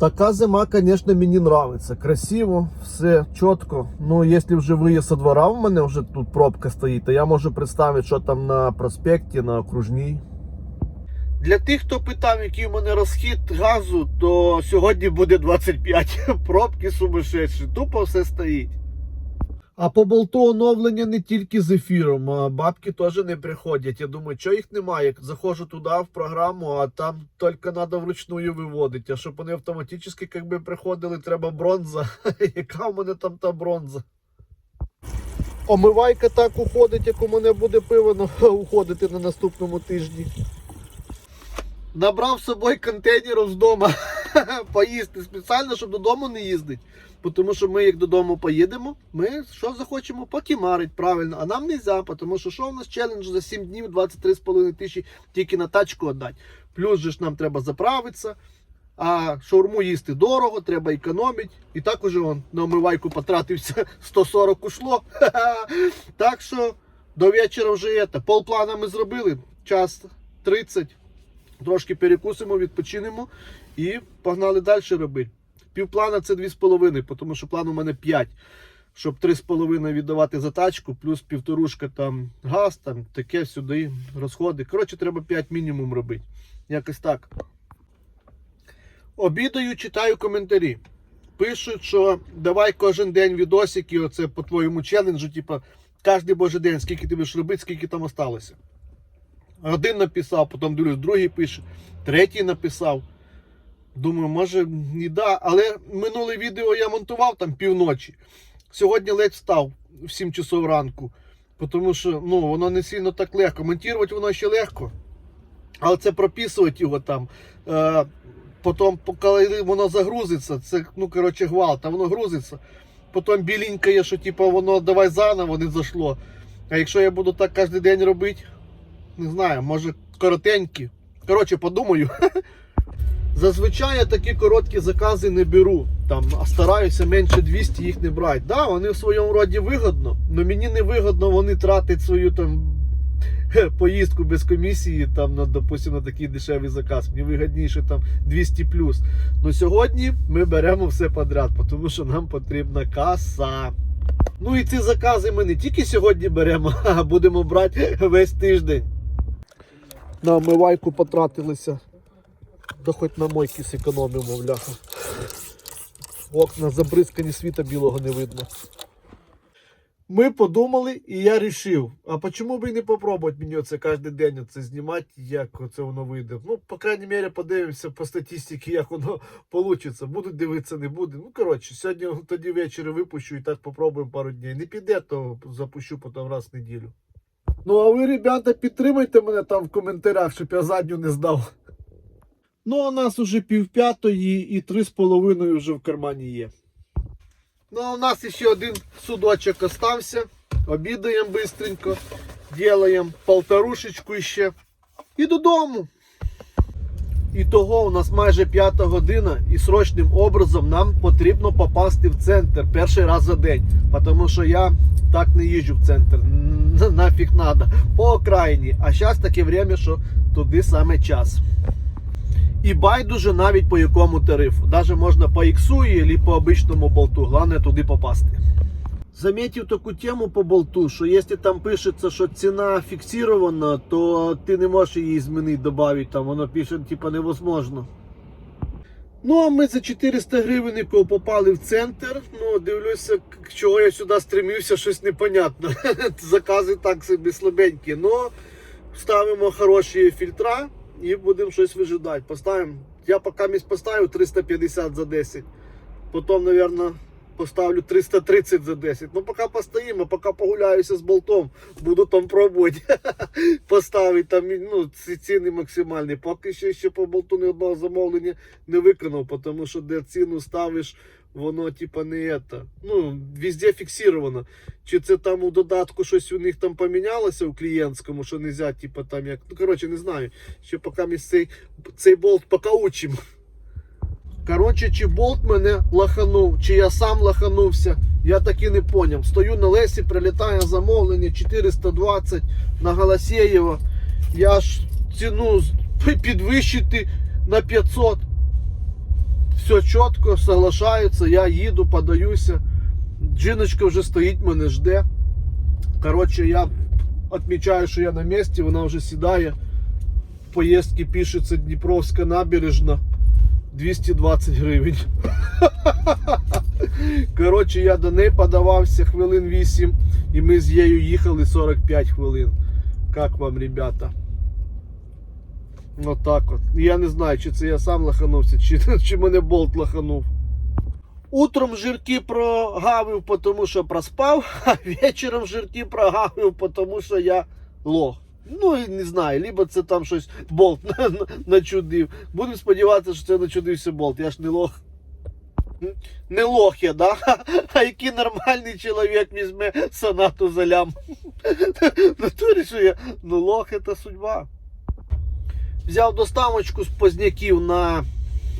Така зима, звісно, мені подобається. Красиво, все чітко. Ну, якщо вже виїзд со двора в мене вже тут пробка стоїть, то я можу представити, що там на проспекті, на окружній. Для тих, хто питав, який у мене розхід газу, то сьогодні буде 25 пробки сумасшедші. Тупо все стоїть. А по болту оновлення не тільки з ефіром, а бабки теж не приходять. Я думаю, що їх немає. Заходжу туди в програму, а там тільки треба вручную виводити. А щоб вони автоматично якби приходили, треба бронза. Яка у мене там та бронза? Омивайка так уходить, як у мене буде пиво уходити на наступному тижні. Набрав з собою контейнерів з дому поїсти спеціально, щоб додому не їздити. Тому що ми, як додому поїдемо, ми що захочемо покімарить правильно. А нам не можна, тому що що у нас челендж за 7 днів 23,5 тисячі тільки на тачку віддати. Плюс же ж нам треба заправитися. А шаурму їсти дорого, треба економити. І так уже он на омивайку потратився 140 ушло. Так що до вечора вже є. Полплана ми зробили. Час 30. Трошки перекусимо, відпочинемо і погнали далі робити. Півплана це 2,5, тому що план у мене 5. Щоб 3,5 віддавати за тачку, плюс півторушка там газ, там таке сюди розходи. Коротше, треба 5 мінімум робити. Якось так. Обідаю, читаю коментарі. Пишуть, що давай кожен день відосики, оце по твоєму челенджу, типа, кожен божий день, скільки ти будеш робити, скільки там осталося. Один написав, потім дивлюсь, другий пише, третій написав. Думаю, може і да. Але минуле відео я монтував там півночі. Сьогодні ледь встав в 7 часов ранку. Тому що ну, воно не сильно так легко. Монтувати воно ще легко. Але це прописувати його там. Е, потім, коли воно загрузиться, це ну, коротше, гвалт, а воно грузиться. Потім біленькає, що типу, воно давай заново не зайшло. А якщо я буду так кожен день робити, не знаю, може коротенькі. Коротше, подумаю. Зазвичай я такі короткі закази не беру. Там, а стараюся менше 200 їх не брати. Да, вони в своєму роді вигодно, але мені не вигодно вони тратять свою там поїздку без комісії там, на, допустим, на такий дешевий заказ. Мені вигідніше там 200 плюс. Ну сьогодні ми беремо все подряд, тому що нам потрібна каса. Ну і ці закази ми не тільки сьогодні беремо, а будемо брати весь тиждень. На омивайку потратилися. Да хоч на мойки зекономимо, бляха. Окна забризкані світа білого не видно. Ми подумали, і я рішив, а чому б і не попробувати мені оце кожен день оце знімати, як оце воно вийде. Ну, по крайній мірі, подивимося по статистиці, як воно вийде. Будуть дивитися, не буде. Ну, коротше, сьогодні тоді ввечері випущу і так попробуємо пару днів. Не піде, то запущу потім раз в неділю. Ну, а ви, ребята, підтримайте мене там в коментарях, щоб я задню не здав. Ну, а нас уже півп'ятої і три з половиною вже в кармані є. Ну, а у нас ще один судочок остався. Обідаємо швидко. ділаємо полторушечку ще. І додому. І того у нас майже п'ята година, і срочним образом нам потрібно попасти в центр перший раз за день. Тому що я так не їжджу в центр. Нафіг надо. По окраїні. А зараз таке время, що туди саме час. І байдуже навіть по якому тарифу. Даже можна по іксу або по обичному болту. Головне туди попасти. Заметив таку тему по болту, що якщо там пишеться, що ціна фіксирована, то ти не можеш її змінити, додати. Там воно пише, типа, невозможно. Ну, а ми за 400 гривень попали в центр. Ну, дивлюся, чого я сюди стремився, щось непонятно. Закази так собі слабенькі. Ну, ставимо хороші фільтра і будемо щось вижидати. Поставимо. Я поки місць поставив 350 за 10. Потім, мабуть, поставлю 330 за 10. Ну, поки постоїмо, поки погуляюся з болтом, буду там пробувати поставити там ну, ці ціни максимальні. Поки що ще по болту ні одного замовлення не виконав, тому що де ціну ставиш, воно типа не это. Ну, везде фіксировано. Чи це там у додатку щось у них там помінялося у клієнтському, що нельзя, типа там як. Ну, коротше, не знаю. Ще поки ми цей, цей болт поки учимо. Коротше, чи болт мене лаханув, чи я сам лаханувся, я так і не поняв. Стою на лесі, прилітає замовлення 420 на Голосєєва. Я ж ціну підвищити на 500. Все чітко, соглашаються, я їду, подаюся. Жіночка вже стоїть, мене жде. Коротше, я відмічаю, що я на місці, вона вже сідає. Поїздки пишеться Дніпровська набережна 220 гривень. Коротше, я до неї подавався хвилин 8, і ми з нею їхали 45 хвилин. Как вам, ребята? Отак от. Я не знаю, чи це я сам лаханувся, чи, чи мене болт лаханув. Утром жирки прогавив, тому що проспав, а вечором жирки прогавив, тому що я лох. Ну, не знаю, либо це там щось болт на- на- начудив. Будемо сподіватися, що це начудився болт. Я ж не лох. Не лох я, да? А який нормальний чоловік візьме сонату за лям. Натурі, що я. Ну лох це судьба. Взяв доставочку з позняків на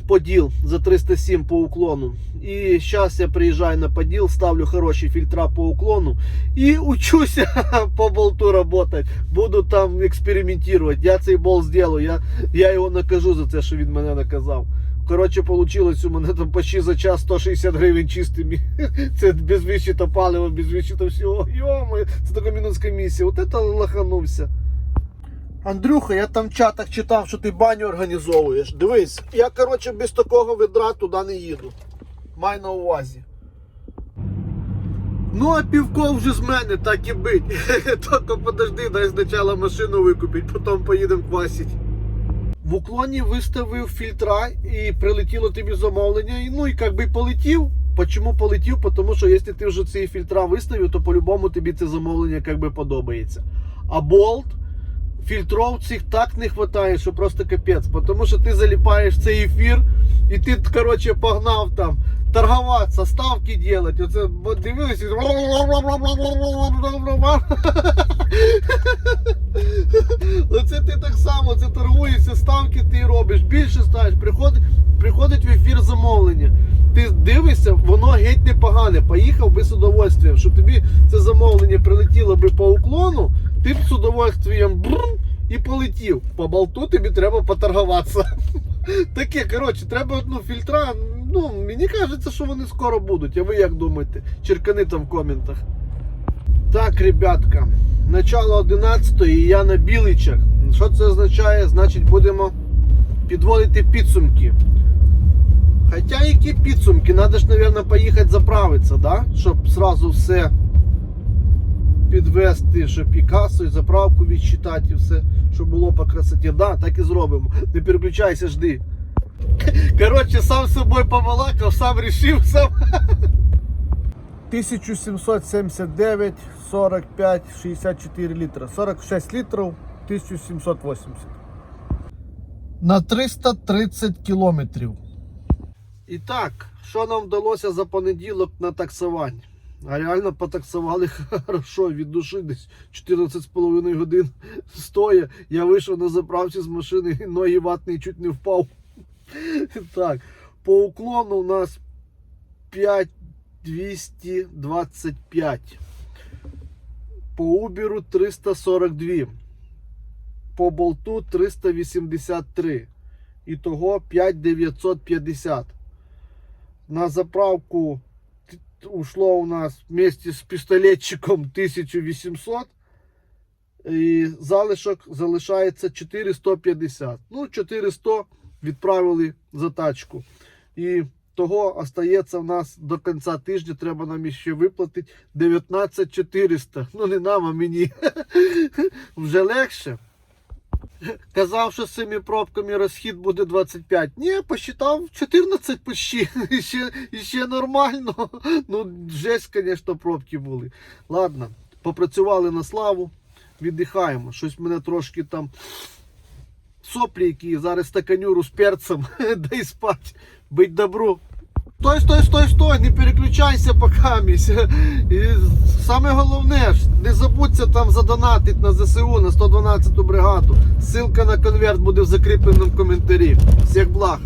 Поділ за 307 по уклону. І зараз я приїжджаю на Поділ, ставлю хороші фільтра по уклону і учуся по болту працювати. Буду там експериментувати. Я цей болт зроблю, я, я його накажу за те, що він мене наказав. Коротше, вийшло у мене там почти за час 160 гривень чистими. Це без вичета палива, без вичета всього. Йомо, це така мінус комісія. От це лоханувся. Андрюха, я там в чатах читав, що ти баню організовуєш. Дивись, я, коротше, без такого ведра туди не їду. Май на увазі. Ну, а півко вже з мене, так і бить. Тільки подожди, дай спочатку машину викупить, потім поїдемо квасить. В уклоні виставив фільтра і прилетіло тобі замовлення. Ну і як би полетів. Почому полетів? Тому що якщо ти вже ці фільтра виставив, то по-любому тобі це замовлення як би подобається. А болт фільтров цих так не вистачає, що просто капець. Тому що ти заліпаєш цей ефір, і ти, коротше, погнав там торгуватися, ставки робити. Оце дивилися. Оце ти так само, це торгуєшся, ставки ти робиш, більше ставиш, приходить, приходить в ефір замовлення. Ти дивишся, воно геть непогане. Поїхав би з удовольствием, щоб тобі це замовлення прилетіло би по уклону, ти б з удовольствием бррм, і полетів. По болту тобі треба поторгуватися. Таке, коротше, треба ну, фільтра. Ну, мені кажеться, що вони скоро будуть. А ви як думаєте? Черкани там в коментах. Так, ребятка, начало 11 і я на біличах. Що це означає? Значить, будемо підводити підсумки. Хоча які підсумки, треба ж, мабуть, поїхати заправитися, да? щоб сразу все підвести, щоб і касу, і заправку відчитати, і все, щоб було по красоті. Да, так і зробимо. Не переключайся, жди. Коротше, сам з собою помалакав, сам рішив, сам. 1779, 45, 64 літра. 46 літрів, 1780. На 330 кілометрів. І так, що нам вдалося за понеділок на таксуванні? А реально потаксували хорошо від душі десь 14,5 годин стоя. Я вийшов на заправці з машини, і ноги ватний чуть не впав. Так, по уклону у нас 5225. По Уберу 342. По болту 383. Ітого 5950. На заправку ушло у нас вместе з пістолетчиком 1800. І залишок залишається 450. Ну, 400 відправили за тачку. І того остається в нас до кінця тижня. Треба нам ще виплатити 19400. Ну, не нам, а мені. Вже легше. Казав, що з цими пробками розхід буде 25. Ні, посчитав 14 почти. І ще, і ще нормально. Ну, жесть, звісно, пробки були. Ладно, попрацювали на славу, віддихаємо. Щось мене трошки там соплі, які зараз стаканюру з перцем, дай спать, бить добру. Стой, стой, стой, стой, не переключайся покамісь. І саме головне, не забудься там задонатити на ЗСУ на 112 бригаду. Ссылка на конверт буде в закріпленому коментарі. Всіх благ.